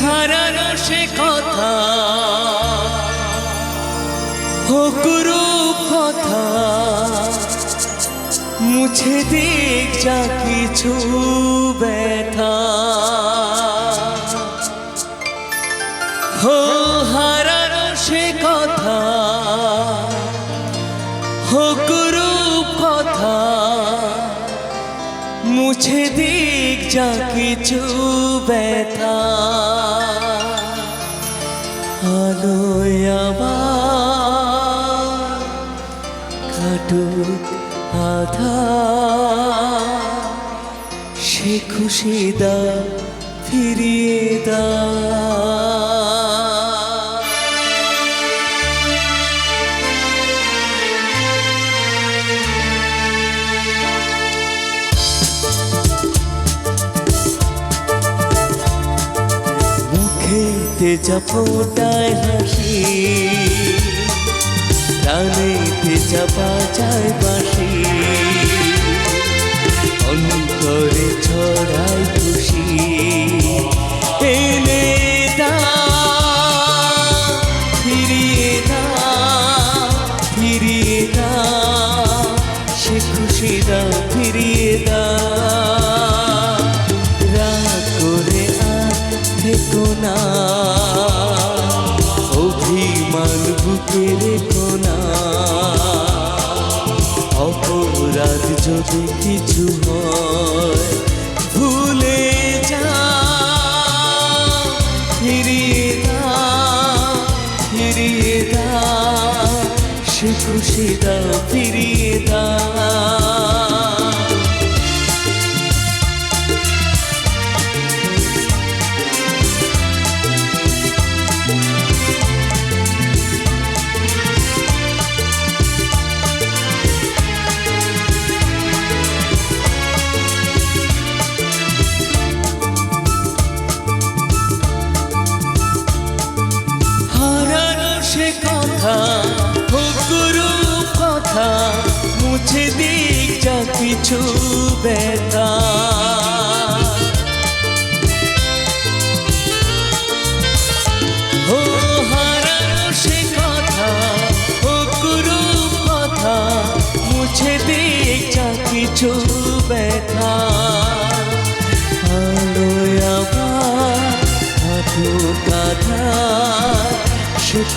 হারানো সে কথা। হকুরু কথা। মুছে দেখ যা কিছু ব্যথা। হো, হারানো সে কথা। হকুরু কথা। মুছে দিক যা কিছু ব্যথা আলোয় আবার কাটুক আধা। সে খুশি দা ফিরিয়ে দা যা ফোটায় হাসি। প্রাণেতে যা বাজায় বাসি অন্তরে ছড়ায় খুশি। এনে ফিরিয়ে দা ফিরিয়ে দা, সে খুশি দা ফিরিয়ে দা। না অভিমান বুকে রেখো না অপরাধ যদি কিছু হয়, ভুলে যা। ফিরিয়ে দা ফিরিয়ে দা। সে খুশি দা ফিরিয়ে দা। সে কথা হুকুরু কথা, মুছে দিক যা কিছু ব্যথা। ও সে কথা হুকুরু কথা, মুছে দিক যা কিছু ব্যথা।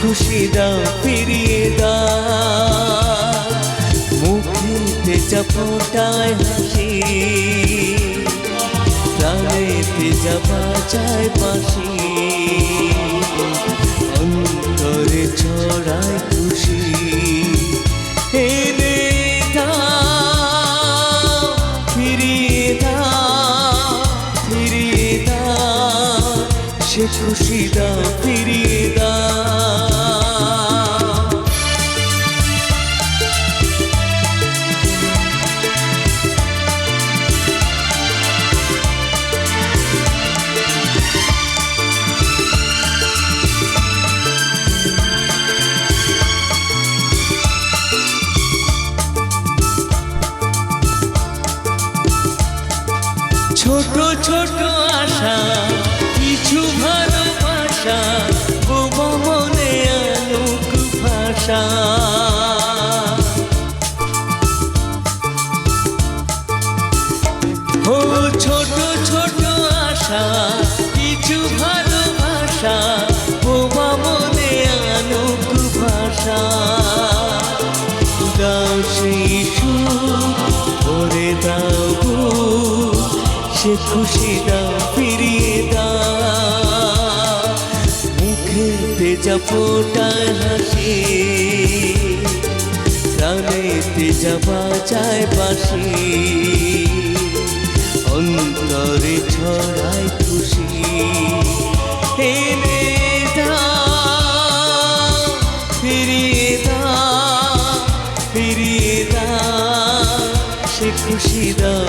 খুশি দাও, ফিরিয়ে দা মুখেতে যা ফোটায় হাসি। প্রাণেতে যা বাজায় বাসি অন্তরে ছড়ায় খুশি। এনে দাও, ফিরিয়ে দাও ফিরিয়ে দাও। সে খুশি দাও। ছোট আশা, কিছু ভালোবাসা, বোমা মনে আলোক ভাষা। ও ছোট ছোট আশা, কিছু ভালোবাসা, বোমা মনে আলোক ভাষা। দাও সে খুশি দাও ফিরিয়ে দাও। মুখেতে যা ফোটায় হাসি, প্রাণেতে যা বাজায় বাসি অন্তরে ছড়ায় খুশি। এনে ফিরিয়ে দাও ফিরিয়ে দাও, সে খুশি দাও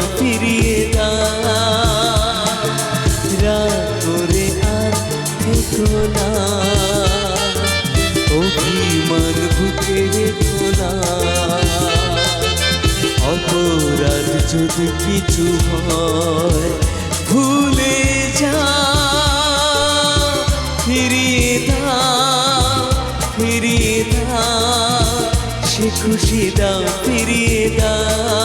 যদি কিছু হয় ভুলে যা ফিরিয়ে দাও ফিরিয়ে দাও সে খুশি দাও ফিরিয়ে দাও